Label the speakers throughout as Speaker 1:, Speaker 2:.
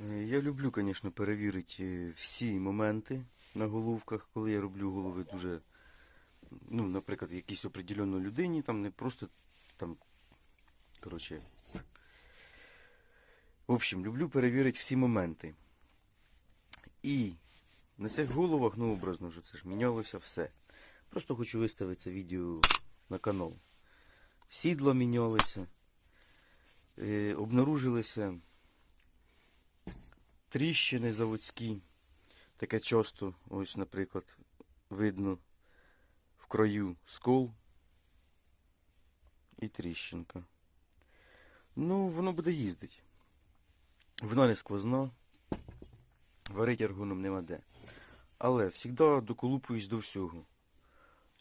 Speaker 1: Е, Я люблю, звісно, перевірити е, всі моменти на головках, коли я роблю голови дуже, ну, наприклад, якійсь определеній людині, там не просто там, коротше. В общем, люблю перевірити всі моменти. І на цих головах, ну, образно вже це ж мінялося все. Просто хочу виставити це відео на канал. Сідла мінялися, е, обнаружилися тріщини заводські. Таке часто, ось, наприклад, видно в краю скол і тріщинка. Ну, воно буде їздити. Вона не сквозна, варить аргоном нема де. Але завжди доколупуюсь до всього.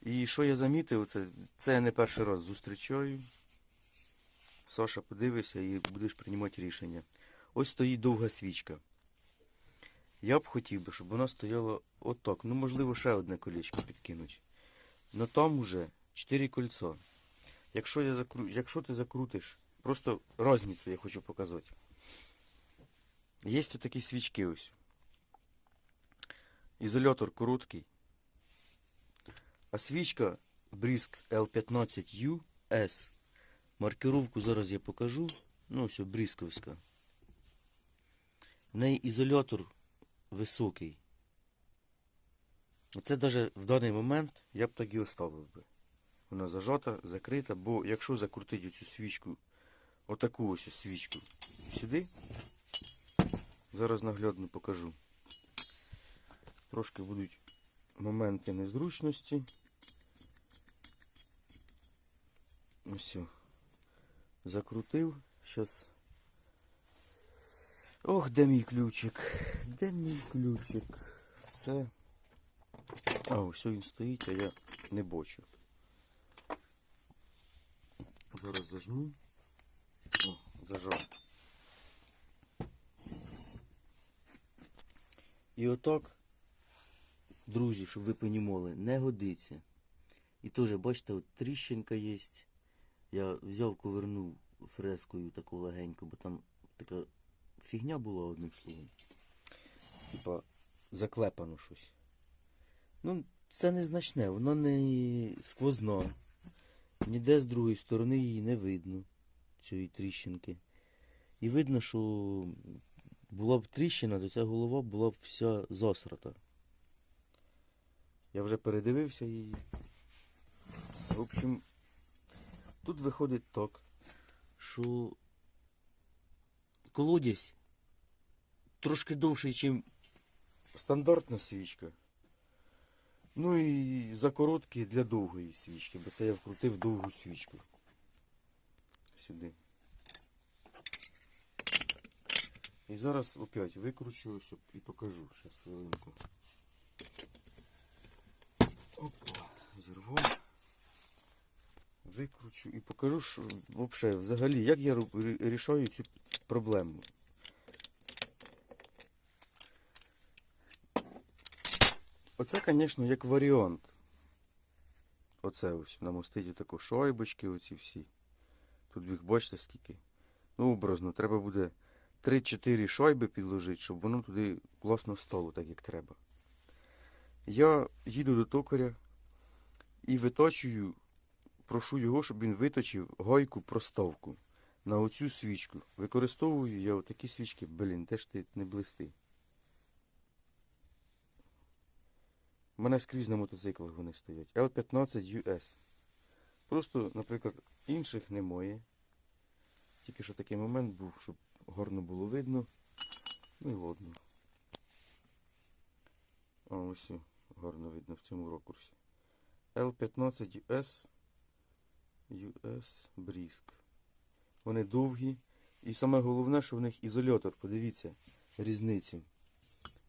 Speaker 1: І що я замітив, це, це я не перший раз зустрічаю. Саша, подивися і будеш приймати рішення. Ось стоїть довга свічка. Я б хотів би, щоб вона стояла отак. Ну, можливо, ще одне колечко підкинуть. Но там уже 4 кольцо. Якщо, я закру... Якщо ти закрутиш, просто різницю я хочу показати. Є такі свічки ось. Ізолятор короткий. А свічка Brisk L15U S. Маркировку зараз я покажу. Ну, все, брісковська. В неї ізолятор високий. Оце навіть в даний момент я б так і оставив би. Вона зажата, закрита, бо якщо закрутити цю свічку, отаку ось свічку сюди, зараз наглядно покажу. Трошки будуть моменти незручності. Ось. Закрутив. Зараз. Ох, де мій ключик? Де мій ключик? Все. А, ось він стоїть, а я не бачу. Зараз зажму. О, зажав. І отак, друзі, щоб ви понімали, не годиться. І теж, бачите, от тріщинка є. Я взяв, ковернув фрескою таку легеньку, бо там така фігня була одним словом. Типа заклепано щось. Ну, це незначне, воно не сквозна. Ніде з другої сторони її не видно, цієї тріщинки. І видно, що була б тріщина, то ця голова була б вся засрата. Я вже передивився її. В общем, тут виходить так, що колодязь трошки довший, ніж стандартна свічка. Ну і за короткий для довгої свічки, бо це я вкрутив довгу свічку. Сюди. І зараз опять викручу і покажу. Зараз хвилинку. Опа, зірвав. Викручу і покажу, що взагалі, як я рішаю цю проблему. Оце, звісно, як варіант. Оце ось намостити таку шойбочки, оці всі. Тут їх бачите скільки. Ну, образно, треба буде 3-4 шойби підложити, щоб воно туди класно стало, так як треба. Я їду до токаря і виточую, прошу його, щоб він виточив гайку проставку на оцю свічку. Використовую я отакі свічки, блін, теж ти не блисти. У мене скрізь на мотоциклах вони стоять. L15 US. Просто, наприклад, інших немає. Тільки що такий момент був, щоб гарно було видно. Ну і ладно. А ось гарно видно в цьому ракурсі. L15 US US Brisk. Вони довгі. І саме головне, що в них ізолятор. Подивіться різницю.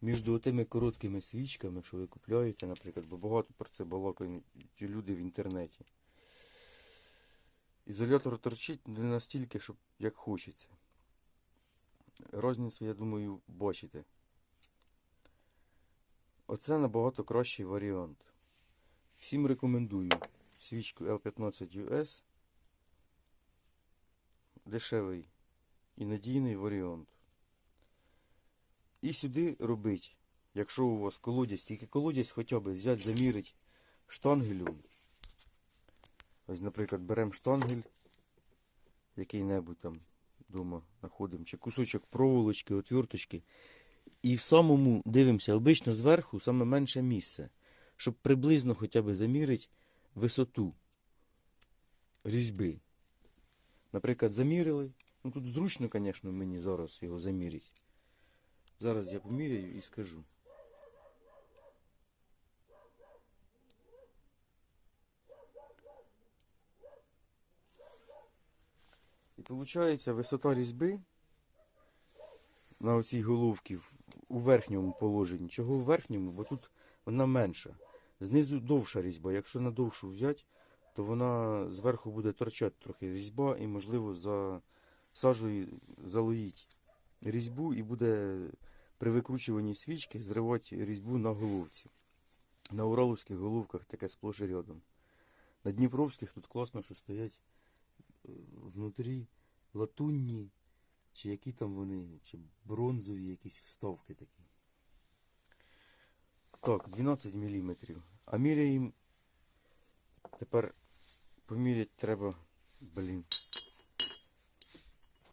Speaker 1: Між тими короткими свічками, що ви купляєте, наприклад, бо багато про це балакають люди в інтернеті. Ізолятор торчить не настільки, щоб як хочеться. Розницю, я думаю, бачите. Оце набагато кращий варіант. Всім рекомендую свічку L15 US. Дешевий і надійний варіант. І сюди робить, якщо у вас колодязь, тільки колодязь хоча б взяти, замірить штангелю. Ось, наприклад, беремо штангель, який-небудь там вдома знаходимо, чи кусочок проволочки, отверточки. І в самому дивимося, обично зверху саме менше місце, щоб приблизно хоча б замірити висоту різьби. Наприклад, замірили. Ну тут зручно, звісно, мені зараз його замірити. Зараз я поміряю і скажу. І виходить, висота різьби на оцій головці у верхньому положенні. Чого в верхньому? Бо тут вона менша. Знизу довша різьба. Якщо на довшу взяти, то вона зверху буде торчати трохи різьба і, можливо, за сажею залоїть різьбу і буде при викручуванні свічки зривати різьбу на головці. На ураловських головках таке сплош і рядом. На дніпровських тут класно, що стоять е, внутрі латунні, чи які там вони, чи бронзові якісь вставки такі. Так, 12 мм. А міряємо. Тепер поміряти треба, блін,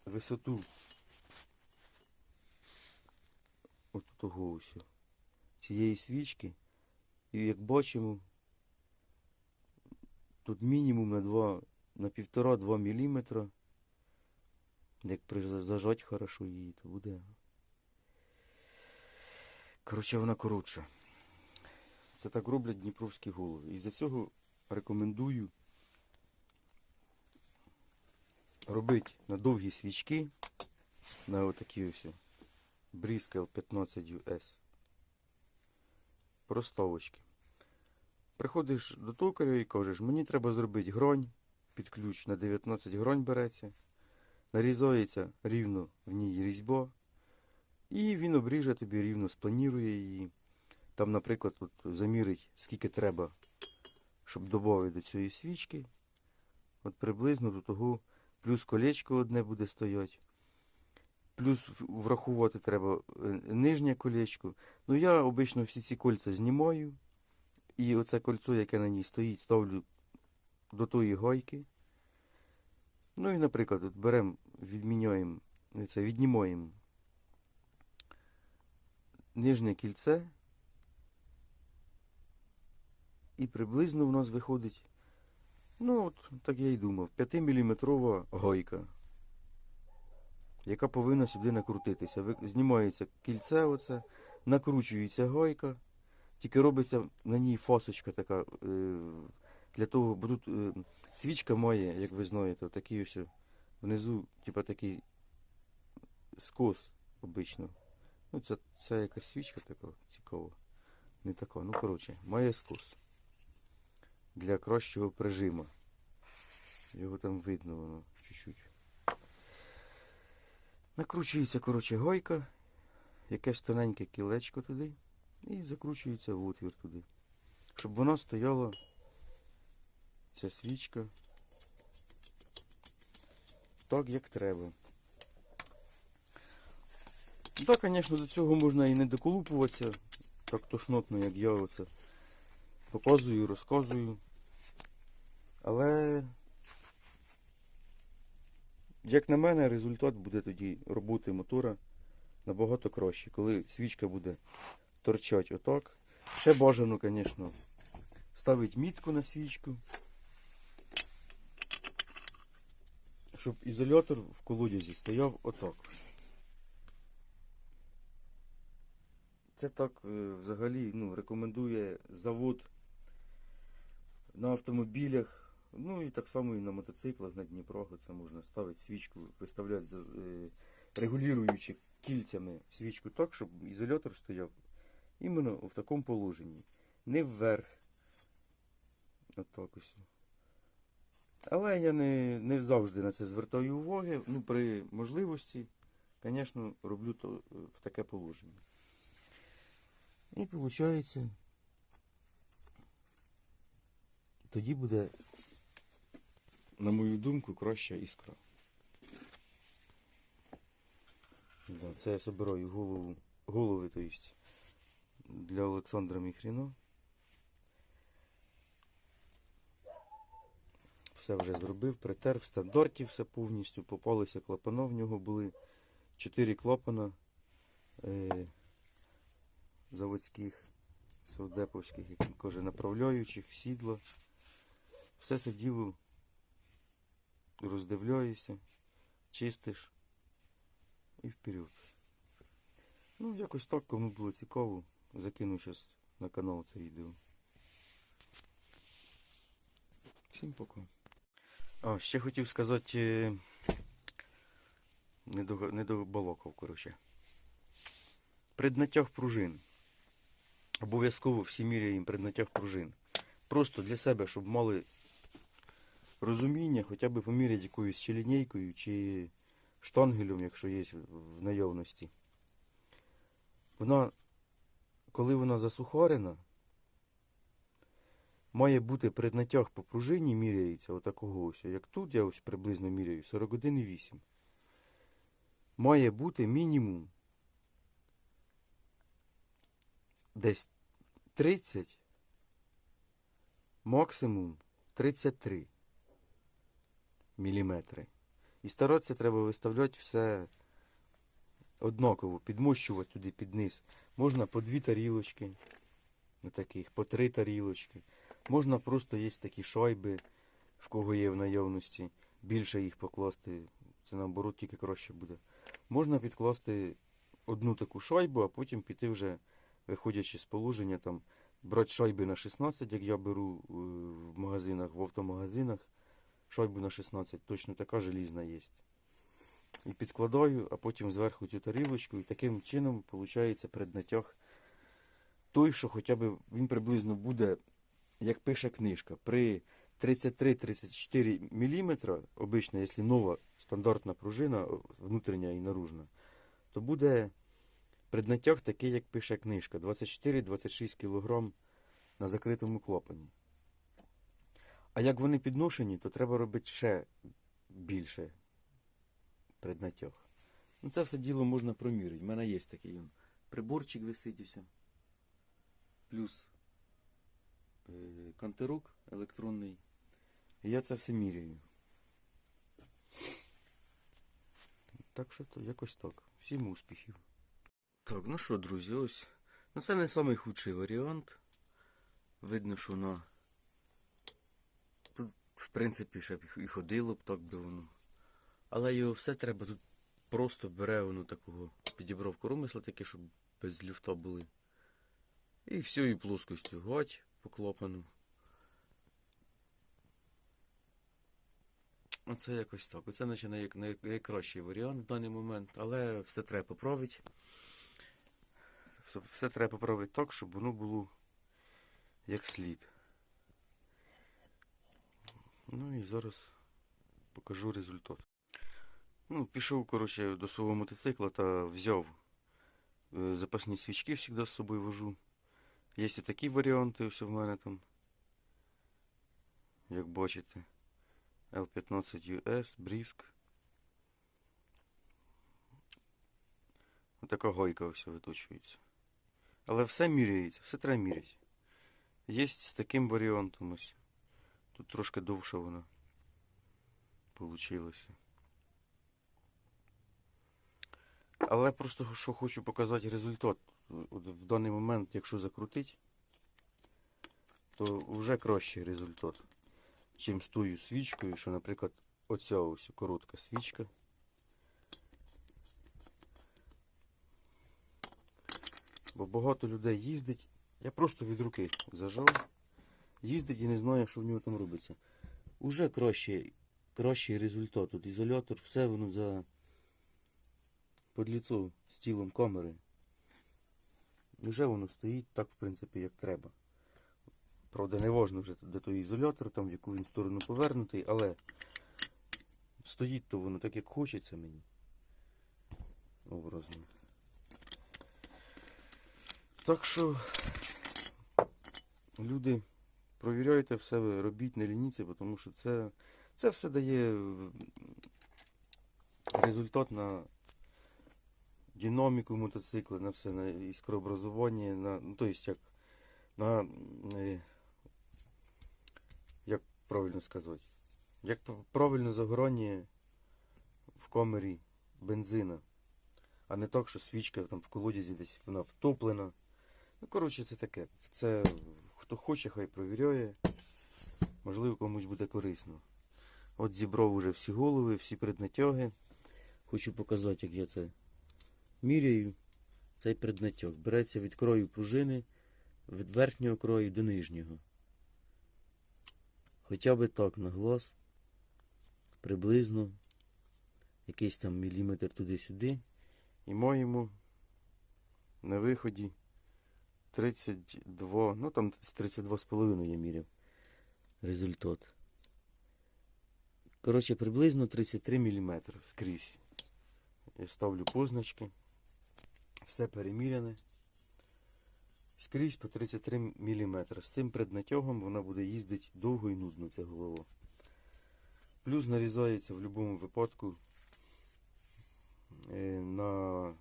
Speaker 1: висоту. От того ось. Цієї свічки. І як бачимо, тут мінімум на 2, на 1,5-2 мм. Як зажать хорошо її, то буде. Коротше, вона коротша. Це так роблять дніпровські голови. І за цього рекомендую робити на довгі свічки, на отакі ось Брискел 15 US. Проставочки. Приходиш до токаря і кажеш, мені треба зробити гронь під ключ на 19 гронь береться. Нарізається рівно в ній різьба. І він обріже тобі рівно, спланірує її. Там, наприклад, от замірить, скільки треба, щоб додати до цієї свічки. От приблизно до того, плюс колечко одне буде стояти. Плюс врахувати треба е, нижнє колечко. Ну я обично всі ці кольця знімаю. І оце кольцо, яке на ній стоїть, ставлю до тої гайки. Ну і, наприклад, от беремо, відміняємо, це, віднімаємо нижнє кільце. І приблизно в нас виходить, ну от, так я й думав, 5-мм гайка, яка повинна сюди накрутитися. Знімається кільце, оце, накручується гайка, тільки робиться на ній фасочка така. Е, для того, бо тут е, свічка має, як ви знаєте, такий ось внизу, типа такий скос обично. Ну, це, це якась свічка така цікава. Не така. Ну, коротше, має скос. Для кращого прижима. Його там видно воно чуть-чуть. Накручується, коротше, гойка, якесь тоненьке кілечко туди. І закручується в отвір туди. Щоб вона стояла, ця свічка, так, як треба. Так, звісно, до цього можна і не доколупуватися так тошнотно, як я оце показую, розказую. Але, як на мене, результат буде тоді роботи мотора набагато краще, коли свічка буде торчати отак. Ще бажано, звісно, ставити мітку на свічку, щоб ізолятор в колодязі стояв отак. Це так е, взагалі ну, рекомендує завод на автомобілях, ну і так само і на мотоциклах на Дніпро. Це можна ставити свічку, виставляти е, регулюючи кільцями свічку так, щоб ізолятор стояв іменно в такому положенні. Не вверх. Отак ось. Але я не, не завжди на це звертаю уваги. Ну, при можливості, звісно, роблю то е, в таке положення. І виходить, тоді буде, на мою думку, краща іскра. Це я собираю голову голови, то есть, для Олександра Міхріна. Все вже зробив, притер, в стандарті все повністю, попалися клапана в нього були. Чотири клапана е, заводських, совдеповських, каже, направляючих, сідла. Все це діло роздивляєшся, чистиш і вперед. Ну, якось так, кому було цікаво, закину зараз на канал це відео. Всім пока. А, ще хотів сказати, е, не до, до балокав, коротше. При днаттях пружин. Обов'язково всі міряємо при днаттях пружин. Просто для себе, щоб мали розуміння, хоча б поміряти якоюсь чи лінійкою, чи штангелем, якщо є в- наявності. Вона, коли вона засухарена, має бути при днаттях по пружині міряється отакого ось. Як тут я ось приблизно міряю 41,8. Має бути мінімум десь 30, максимум 33 міліметри. І старатися треба виставляти все однаково, підмощувати туди під низ. Можна по дві тарілочки, таких, по три тарілочки. Можна просто є такі шайби, в кого є в наявності, більше їх покласти. Це наоборот тільки краще буде. Можна підкласти одну таку шайбу, а потім піти вже, виходячи з положення, там, брати шайби на 16, як я беру е, в магазинах, в автомагазинах. Шайбу на 16, точно така желізна є. І підкладаю, а потім зверху цю тарілочку, і таким чином виходить преднатяг той, що хоча б він приблизно буде, як пише книжка, при 33-34 мм, обично, якщо нова стандартна пружина, внутрішня і наружна, то буде преднатяг такий, як пише книжка, 24-26 кг на закритому клапані. А як вони підношені, то треба робити ще більше преднатяг. Ну це все діло можна проміряти. У мене є такий приборчик висить ось. Плюс е, електронний. І я це все міряю. Так що то якось так. Всім успіхів. Так, ну що, друзі, ось. Ну це не найхудший варіант. Видно, що на в принципі, ще б і ходило б так би воно. Але його все треба тут просто бере воно такого підібрав коромисла таке, щоб без люфта були. І всією плоскостю гать по клапану. Оце якось так. Оце наче най- най- найкращий варіант в даний момент, але все треба поправити. Все- Все треба поправити так, щоб воно було як слід. Ну і зараз покажу результат. Ну, пішов, коротше, до свого мотоцикла та взяв е, запасні свічки завжди з собою вожу. Є і такі варіанти ось в мене там. Як бачите. L15 US, Бріск. Така гойка ось виточується. Але все міряється, все треба міряти. Є з таким варіантом ось. Тут трошки довше вона получилася. Але просто що хочу показати результат. От в даний момент, якщо закрутить, то вже кращий результат, чим з тою свічкою, що, наприклад, оця ось коротка свічка. Бо багато людей їздить. Я просто від руки зажав їздить і не знає, що в нього там робиться. Уже кращий, кращий результат. Тут ізолятор, все воно за подліцо з тілом камери. Вже воно стоїть так, в принципі, як треба. Правда, не важно вже де той ізолятор, там в яку він сторону повернутий, але стоїть то воно так, як хочеться мені. Образно. Так що люди. Провіряйте все, робіть, не лініться, тому що це, це все дає е, результат на динаміку мотоцикла, на все, на іскрообразування, на, ну, то есть як, на, е, як правильно сказати, як правильно загорання в камері бензина, а не так, що свічка там в колодязі десь вона втоплена. Ну, коротше, це таке. Це хто хоче, хай провіряє. Можливо, комусь буде корисно. От зібрав уже всі голови, всі преднатяги. Хочу показати, як я це міряю. Цей преднатяг. Береться від крою пружини від верхнього крою до нижнього. Хоча би так на глаз. Приблизно якийсь там міліметр туди-сюди. І маємо на виході 32, ну там десь 32,5 я міряв результат. Коротше, приблизно 33 мм скрізь. Я ставлю позначки. Все переміряне. Скрізь по 33 мм. З цим преднатягом вона буде їздити довго і нудно, ця голова. Плюс нарізається в будь-якому випадку е, на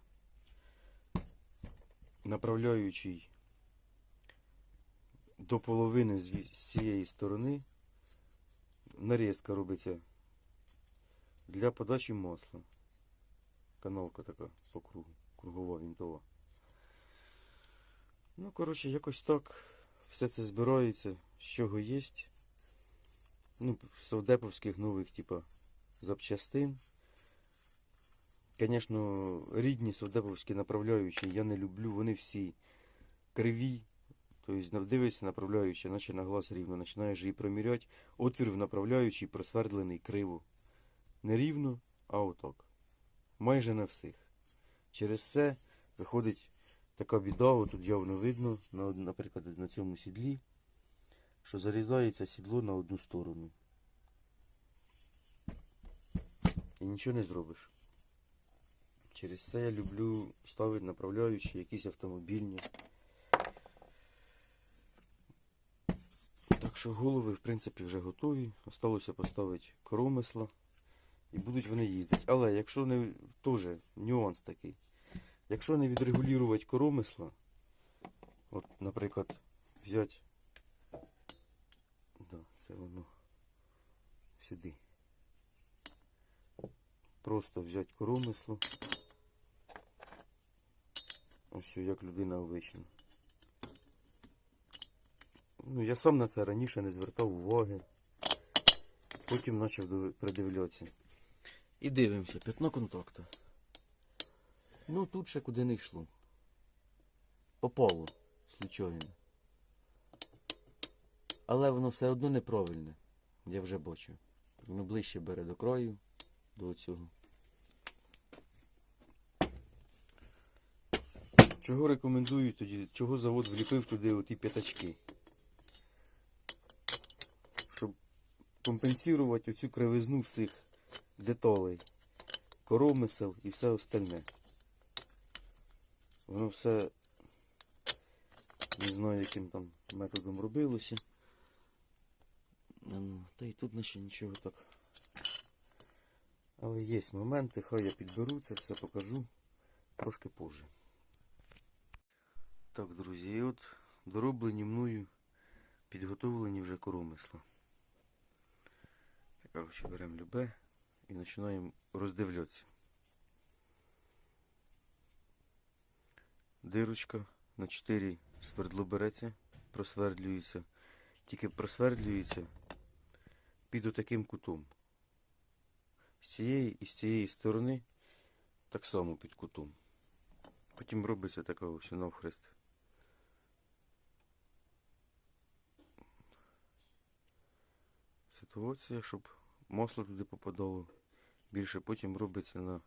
Speaker 1: направляючий до половини з цієї сторони нарізка робиться для подачі масла. Каналка така по кругу, кругова вінтова. Ну, коротше, якось так все це збирається, з чого є. Ну, совдеповських нових, типа, запчастин. Звісно, рідні совдеповські направляючі я не люблю, вони всі криві. Тобто дивишся направляючи, наче на глаз рівно, починаєш її проміряти. Отвір в направляючий просвердлений криво. Не рівно, а отак. Майже на всіх. Через це виходить така біда, отут явно видно, на, наприклад, на цьому сідлі, що зарізається сідло на одну сторону. І нічого не зробиш. Через це я люблю ставити направляючі, якісь автомобільні. Так що голови, в принципі, вже готові. Осталося поставити коромисла. І будуть вони їздити. Але якщо не теж нюанс такий. Якщо не відрегулювати коромисла, от, наприклад, взяти. Да, це воно сюди. Просто взяти коромисло. Ось як людина обична. Ну, я сам на це раніше не звертав уваги. Потім почав придивлятися. І дивимося, п'ятно контакту. Ну тут ще куди не йшло. Попало, случайно. Але воно все одно неправильне. Я вже бачу. Воно ближче бере до краю, до цього. Чого рекомендую тоді? Чого завод вліпив туди оті п'ятачки? Щоб компенсувати оцю кривизну всіх деталей. Коромисел і все остальне. Воно все не знаю, яким там методом робилося. Ну, Та й тут наче нічого так. Але є моменти, хай я підберу це все покажу трошки позже. Так, друзі, і от дороблені мною підготовлені вже коромисла. Коротше, беремо любе і починаємо роздивлятися. Дирочка на 4 свердло береться, просвердлюється. Тільки просвердлюється під отаким кутом. З цієї і з цієї сторони так само під кутом. Потім робиться така ось навхрест. Ситуація, щоб масло туди попадало більше. Потім робиться на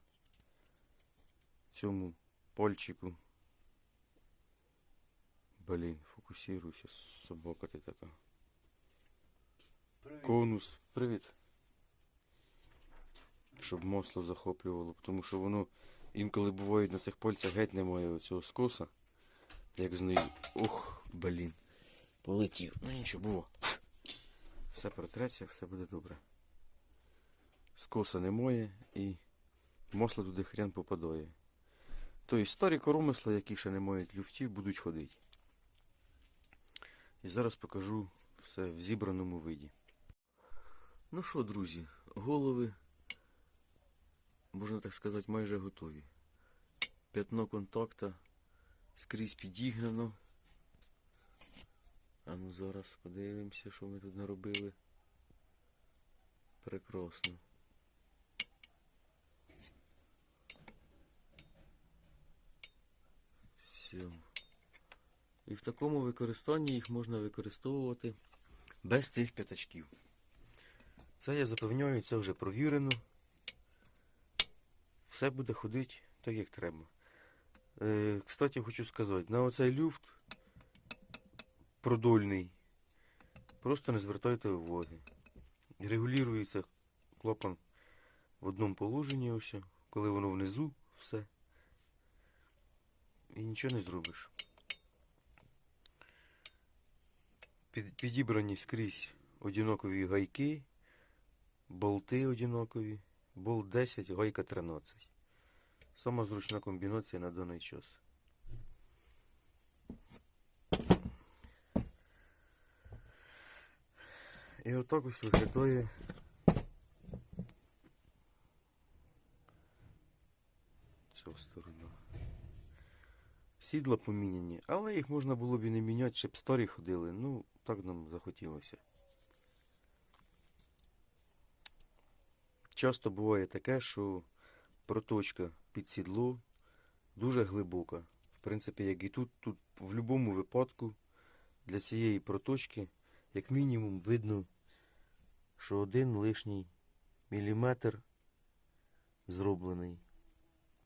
Speaker 1: цьому пальчику. Блін, фокусируйся, собака ти така. Конус, привіт. Щоб масло захоплювало, тому що воно інколи буває на цих пальцях геть немає цього скоса. Як з нею. Ух, блін. Полетів. Ну нічого, було. Все протреться, все буде добре. Скоса немає і масло туди хрен попадає. Тобто старі коромисла, які ще не мають люфтів, будуть ходити. І зараз покажу все в зібраному виді. Ну що, друзі, голови, можна так сказати, майже готові. П'ятно контакта скрізь підігнано. А ну зараз подивимося, що ми тут наробили. Прекрасно. Все. І в такому використанні їх можна використовувати без цих п'ятачків. Це я запевняю, це вже провірено. Все буде ходити так, як треба. Е, кстати, хочу сказати, на оцей люфт продольний. Просто не звертайте уваги. Регулюється клапан в одному положенні ось, коли воно внизу, все. І нічого не зробиш. Під, підібрані скрізь одинакові гайки, болти одинакові, болт 10, гайка 13. Сама зручна комбінація на даний час. І отак ось виглядає ця сторона. Сідла поміняні, але їх можна було б і не міняти, щоб старі ходили. Ну, так нам захотілося. Часто буває таке, що проточка під сідло дуже глибока. В принципі, як і тут, тут в будь-якому випадку для цієї проточки, як мінімум, видно, що один лишній міліметр зроблений.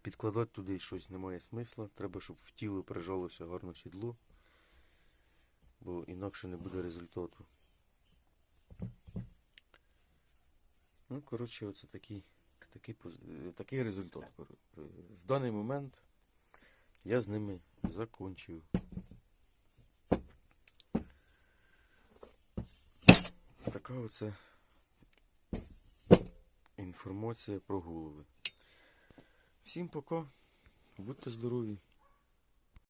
Speaker 1: Підкладати туди щось немає смисла. Треба, щоб в тіло прижалося гарно сідло, бо інакше не буде результату. Ну, коротше, оце такий, такий, такий результат. В даний момент я з ними закончив. Така оце інформація про голови. Всім пока. Будьте здорові.